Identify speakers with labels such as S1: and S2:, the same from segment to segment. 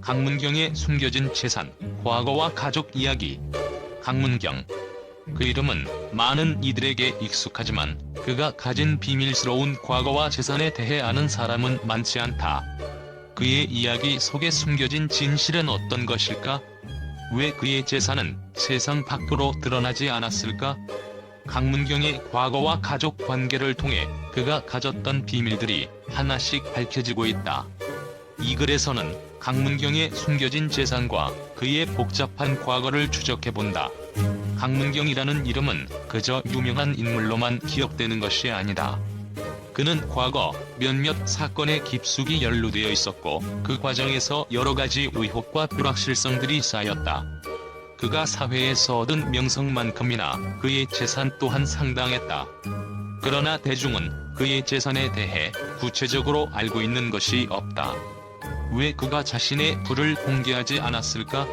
S1: 강문경의 숨겨진 재산, 과거와 가족 이야기. 강문경. 그 이름은 많은 이들에게 익숙하지만 그가 가진 비밀스러운 과거와 재산에 대해 아는 사람은 많지 않다. 그의 이야기 속에 숨겨진 진실은 어떤 것일까? 왜 그의 재산은 세상 밖으로 드러나지 않았을까? 강문경의 과거와 가족 관계를 통해 그가 가졌던 비밀들이 하나씩 밝혀지고 있다. 이 글에서는 강문경의 숨겨진 재산과 그의 복잡한 과거를 추적해본다. 강문경이라는 이름은 그저 유명한 인물로만 기억되는 것이 아니다. 그는 과거 몇몇 사건에 깊숙이 연루되어 있었고 그 과정에서 여러 가지 의혹과 불확실성들이 쌓였다. 그가 사회에서 얻은 명성만큼이나 그의 재산 또한 상당했다. 그러나 대중은 그의 재산에 대해 구체적으로 알고 있는 것이 없다. 왜 그가 자신의 부를 공개하지 않았을까?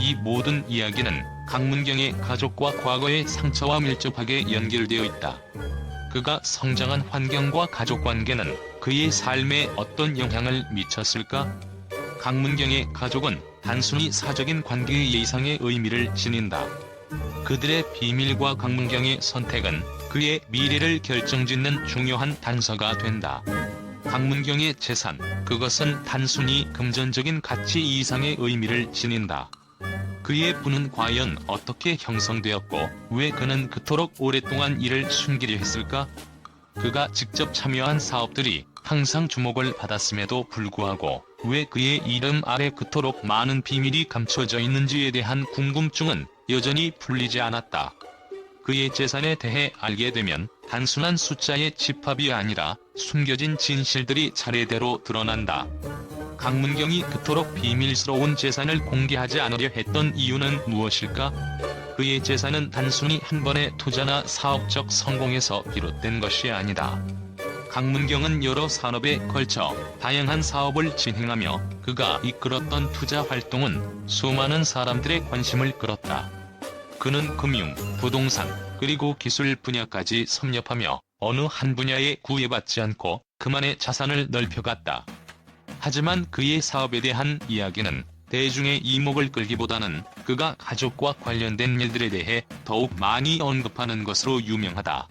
S1: 이 모든 이야기는 강문경의 가족과 과거의 상처와 밀접하게 연결되어 있다. 그가 성장한 환경과 가족 관계는 그의 삶에 어떤 영향을 미쳤을까? 강문경의 가족은 단순히 사적인 관계의 이상의 의미를 지닌다. 그들의 비밀과 강문경의 선택은 그의 미래를 결정짓는 중요한 단서가 된다. 강문경의 재산, 그것은 단순히 금전적인 가치 이상의 의미를 지닌다. 그의 부는 과연 어떻게 형성되었고 왜 그는 그토록 오랫동안 이를 숨기려 했을까? 그가 직접 참여한 사업들이 항상 주목을 받았음에도 불구하고 왜 그의 이름 아래 그토록 많은 비밀이 감춰져 있는지에 대한 궁금증은 여전히 풀리지 않았다. 그의 재산에 대해 알게 되면 단순한 숫자의 집합이 아니라 숨겨진 진실들이 차례대로 드러난다. 강문경이 그토록 비밀스러운 재산을 공개하지 않으려 했던 이유는 무엇일까? 그의 재산은 단순히 한 번의 투자나 사업적 성공에서 비롯된 것이 아니다. 강문경은 여러 산업에 걸쳐 다양한 사업을 진행하며 그가 이끌었던 투자 활동은 수많은 사람들의 관심을 끌었다. 그는 금융, 부동산, 그리고 기술 분야까지 섭렵하며 어느 한 분야에 구애받지 않고 그만의 자산을 넓혀갔다. 하지만 그의 사업에 대한 이야기는 대중의 이목을 끌기보다는 그가 가족과 관련된 일들에 대해 더욱 많이 언급하는 것으로 유명하다.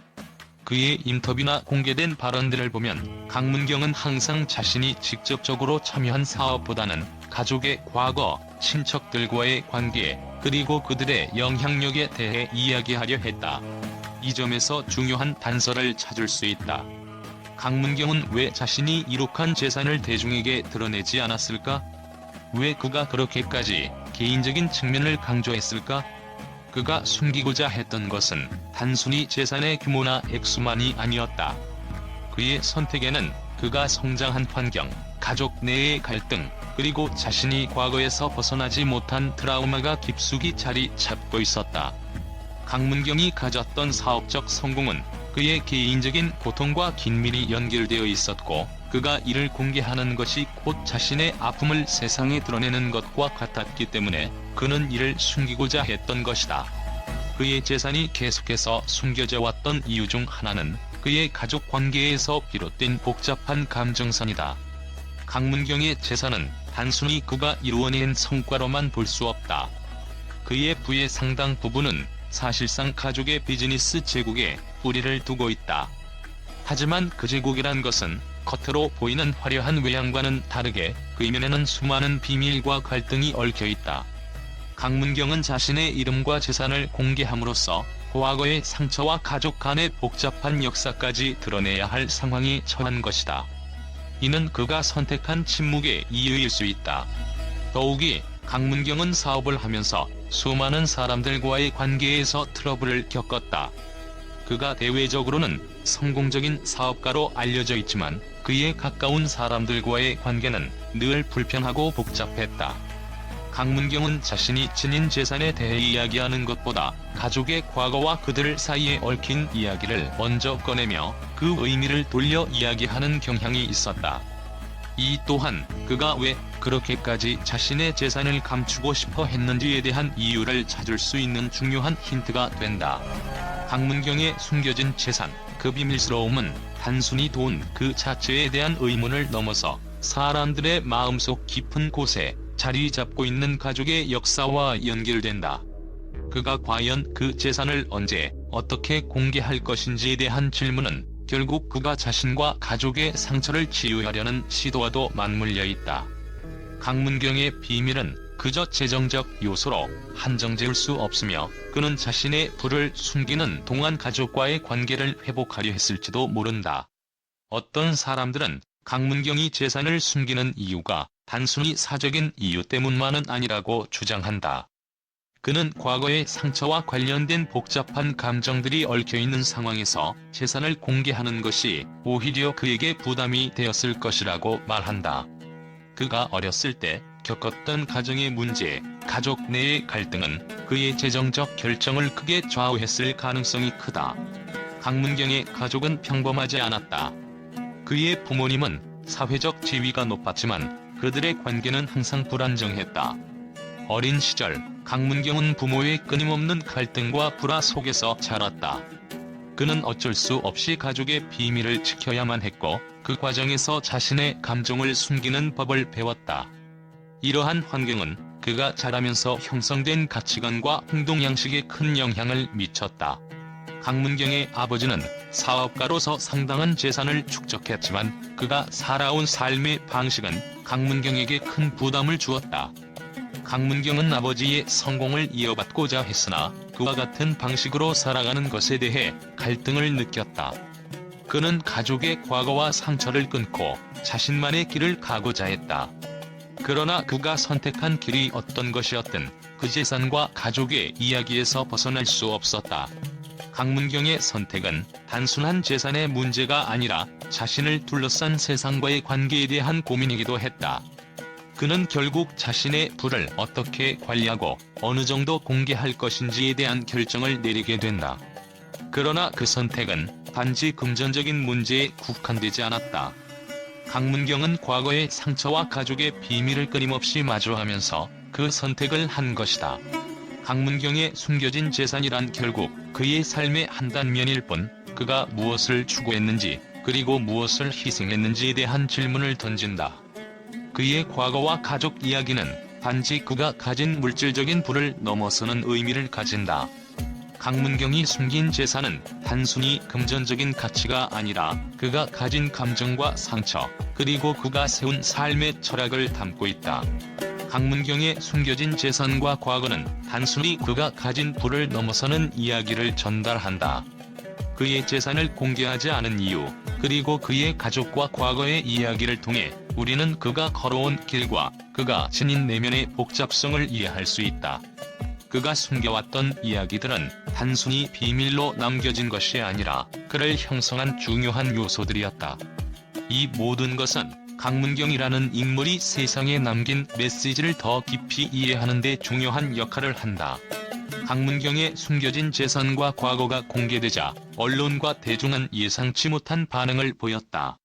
S1: 그의 인터뷰나 공개된 발언들을 보면 강문경은 항상 자신이 직접적으로 참여한 사업보다는 가족의 과거, 친척들과의 관계, 그리고 그들의 영향력에 대해 이야기하려 했다. 이 점에서 중요한 단서를 찾을 수 있다. 강문경은 왜 자신이 이룩한 재산을 대중에게 드러내지 않았을까? 왜 그가 그렇게까지 개인적인 측면을 강조했을까? 그가 숨기고자 했던 것은 단순히 재산의 규모나 액수만이 아니었다. 그의 선택에는 그가 성장한 환경, 가족 내의 갈등, 그리고 자신이 과거에서 벗어나지 못한 트라우마가 깊숙이 자리 잡고 있었다. 강문경이 가졌던 사업적 성공은 그의 개인적인 고통과 긴밀히 연결되어 있었고 그가 이를 공개하는 것이 곧 자신의 아픔을 세상에 드러내는 것과 같았기 때문에 그는 이를 숨기고자 했던 것이다. 그의 재산이 계속해서 숨겨져 왔던 이유 중 하나는 그의 가족 관계에서 비롯된 복잡한 감정선이다. 강문경의 재산은 단순히 그가 이루어낸 성과로만 볼 수 없다. 그의 부의 상당 부분은 사실상 가족의 비즈니스 제국에 뿌리를 두고 있다. 하지만 그 제국이란 것은 겉으로 보이는 화려한 외양과는 다르게 그 이면에는 수많은 비밀과 갈등이 얽혀 있다. 강문경은 자신의 이름과 재산을 공개함으로써 과거의 상처와 가족 간의 복잡한 역사까지 드러내야 할 상황이 처한 것이다. 이는 그가 선택한 침묵의 이유일 수 있다. 더욱이 강문경은 사업을 하면서 수많은 사람들과의 관계에서 트러블을 겪었다. 그가 대외적으로는 성공적인 사업가로 알려져 있지만 그의 가까운 사람들과의 관계는 늘 불편하고 복잡했다. 강문경은 자신이 지닌 재산에 대해 이야기하는 것보다 가족의 과거와 그들 사이에 얽힌 이야기를 먼저 꺼내며 그 의미를 돌려 이야기하는 경향이 있었다. 이 또한 그가 왜 그렇게까지 자신의 재산을 감추고 싶어 했는지에 대한 이유를 찾을 수 있는 중요한 힌트가 된다. 강문경의 숨겨진 재산, 그 비밀스러움은 단순히 돈 그 자체에 대한 의문을 넘어서 사람들의 마음속 깊은 곳에 자리 잡고 있는 가족의 역사와 연결된다. 그가 과연 그 재산을 언제 어떻게 공개할 것인지에 대한 질문은 결국 그가 자신과 가족의 상처를 치유하려는 시도와도 맞물려 있다. 강문경의 비밀은 그저 재정적 요소로 한정지을 수 없으며 그는 자신의 부를 숨기는 동안 가족과의 관계를 회복하려 했을지도 모른다. 어떤 사람들은 강문경이 재산을 숨기는 이유가 단순히 사적인 이유 때문만은 아니라고 주장한다. 그는 과거의 상처와 관련된 복잡한 감정들이 얽혀있는 상황에서 재산을 공개하는 것이 오히려 그에게 부담이 되었을 것이라고 말한다. 그가 어렸을 때 겪었던 가정의 문제, 가족 내의 갈등은 그의 재정적 결정을 크게 좌우했을 가능성이 크다. 강문경의 가족은 평범하지 않았다. 그의 부모님은 사회적 지위가 높았지만 그들의 관계는 항상 불안정했다. 어린 시절 강문경은 부모의 끊임없는 갈등과 불화 속에서 자랐다. 그는 어쩔 수 없이 가족의 비밀을 지켜야만 했고 그 과정에서 자신의 감정을 숨기는 법을 배웠다. 이러한 환경은 그가 자라면서 형성된 가치관과 행동 양식에 큰 영향을 미쳤다. 강문경의 아버지는 사업가로서 상당한 재산을 축적했지만 그가 살아온 삶의 방식은 강문경에게 큰 부담을 주었다. 강문경은 아버지의 성공을 이어받고자 했으나 그와 같은 방식으로 살아가는 것에 대해 갈등을 느꼈다. 그는 가족의 과거와 상처를 끊고 자신만의 길을 가고자 했다. 그러나 그가 선택한 길이 어떤 것이었든 그 재산과 가족의 이야기에서 벗어날 수 없었다. 강문경의 선택은 단순한 재산의 문제가 아니라 자신을 둘러싼 세상과의 관계에 대한 고민이기도 했다. 그는 결국 자신의 부를 어떻게 관리하고 어느 정도 공개할 것인지에 대한 결정을 내리게 된다. 그러나 그 선택은 단지 금전적인 문제에 국한되지 않았다. 강문경은 과거의 상처와 가족의 비밀을 끊임없이 마주하면서 그 선택을 한 것이다. 강문경의 숨겨진 재산이란 결국 그의 삶의 한 단면일 뿐 그가 무엇을 추구했는지 그리고 무엇을 희생했는지에 대한 질문을 던진다. 그의 과거와 가족 이야기는 단지 그가 가진 물질적인 부를 넘어서는 의미를 가진다. 강문경이 숨긴 재산은 단순히 금전적인 가치가 아니라 그가 가진 감정과 상처, 그리고 그가 세운 삶의 철학을 담고 있다. 강문경의 숨겨진 재산과 과거는 단순히 그가 가진 부를 넘어서는 이야기를 전달한다. 그의 재산을 공개하지 않은 이유, 그리고 그의 가족과 과거의 이야기를 통해 우리는 그가 걸어온 길과 그가 지닌 내면의 복잡성을 이해할 수 있다. 그가 숨겨왔던 이야기들은 단순히 비밀로 남겨진 것이 아니라 그를 형성한 중요한 요소들이었다. 이 모든 것은 강문경이라는 인물이 세상에 남긴 메시지를 더 깊이 이해하는 데 중요한 역할을 한다. 강문경의 숨겨진 재산과 과거가 공개되자 언론과 대중은 예상치 못한 반응을 보였다.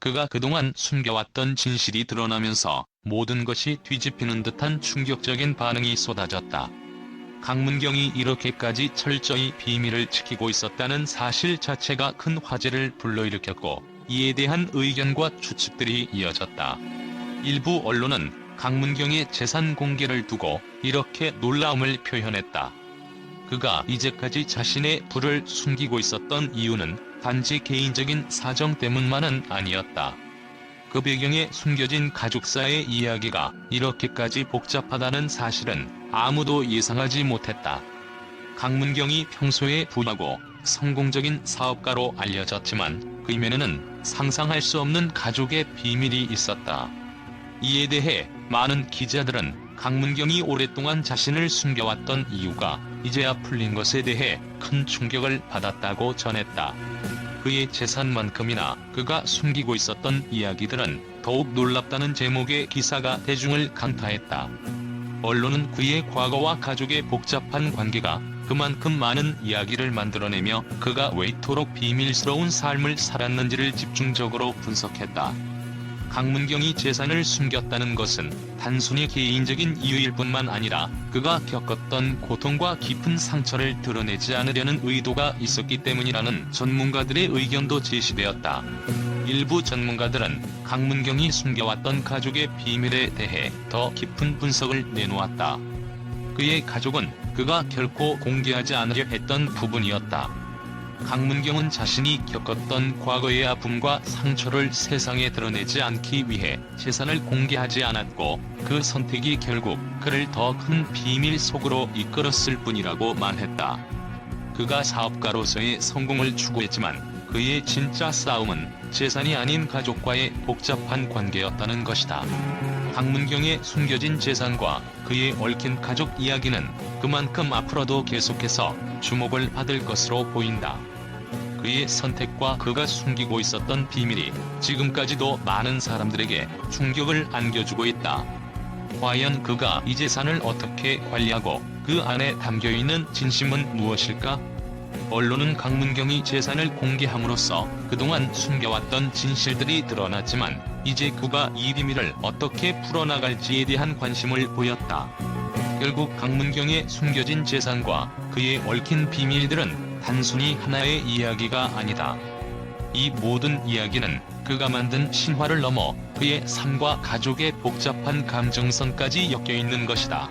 S1: 그가 그동안 숨겨왔던 진실이 드러나면서 모든 것이 뒤집히는 듯한 충격적인 반응이 쏟아졌다. 강문경이 이렇게까지 철저히 비밀을 지키고 있었다는 사실 자체가 큰 화제를 불러일으켰고 이에 대한 의견과 추측들이 이어졌다. 일부 언론은 강문경의 재산 공개를 두고 이렇게 놀라움을 표현했다. 그가 이제까지 자신의 부를 숨기고 있었던 이유는 단지 개인적인 사정 때문만은 아니었다. 그 배경에 숨겨진 가족사의 이야기가 이렇게까지 복잡하다는 사실은 아무도 예상하지 못했다. 강문경이 평소에 부하고 성공적인 사업가로 알려졌지만 그 이면에는 상상할 수 없는 가족의 비밀이 있었다. 이에 대해 많은 기자들은 강문경이 오랫동안 자신을 숨겨왔던 이유가 이제야 풀린 것에 대해 큰 충격을 받았다고 전했다. 그의 재산만큼이나 그가 숨기고 있었던 이야기들은 더욱 놀랍다는 제목의 기사가 대중을 강타했다. 언론은 그의 과거와 가족의 복잡한 관계가 그만큼 많은 이야기를 만들어내며 그가 왜 이토록 비밀스러운 삶을 살았는지를 집중적으로 분석했다. 강문경이 재산을 숨겼다는 것은 단순히 개인적인 이유일 뿐만 아니라 그가 겪었던 고통과 깊은 상처를 드러내지 않으려는 의도가 있었기 때문이라는 전문가들의 의견도 제시되었다. 일부 전문가들은 강문경이 숨겨왔던 가족의 비밀에 대해 더 깊은 분석을 내놓았다. 그의 가족은 그가 결코 공개하지 않으려 했던 부분이었다. 강문경은 자신이 겪었던 과거의 아픔과 상처를 세상에 드러내지 않기 위해 재산을 공개하지 않았고 그 선택이 결국 그를 더 큰 비밀 속으로 이끌었을 뿐이라고 말했다. 그가 사업가로서의 성공을 추구했지만 그의 진짜 싸움은 재산이 아닌 가족과의 복잡한 관계였다는 것이다. 강문경의 숨겨진 재산과 그의 얽힌 가족 이야기는 그만큼 앞으로도 계속해서 주목을 받을 것으로 보인다. 그의 선택과 그가 숨기고 있었던 비밀이 지금까지도 많은 사람들에게 충격을 안겨주고 있다. 과연 그가 이 재산을 어떻게 관리하고 그 안에 담겨있는 진심은 무엇일까? 언론은 강문경이 재산을 공개함으로써 그동안 숨겨왔던 진실들이 드러났지만 이제 그가 이 비밀을 어떻게 풀어나갈지에 대한 관심을 보였다. 결국 강문경의 숨겨진 재산과 그의 얽힌 비밀들은 단순히 하나의 이야기가 아니다. 이 모든 이야기는 그가 만든 신화를 넘어 그의 삶과 가족의 복잡한 감정선까지 엮여 있는 것이다.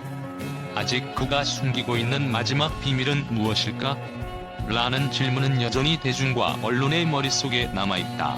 S1: 아직 그가 숨기고 있는 마지막 비밀은 무엇일까? 라는 질문은 여전히 대중과 언론의 머릿속에 남아있다.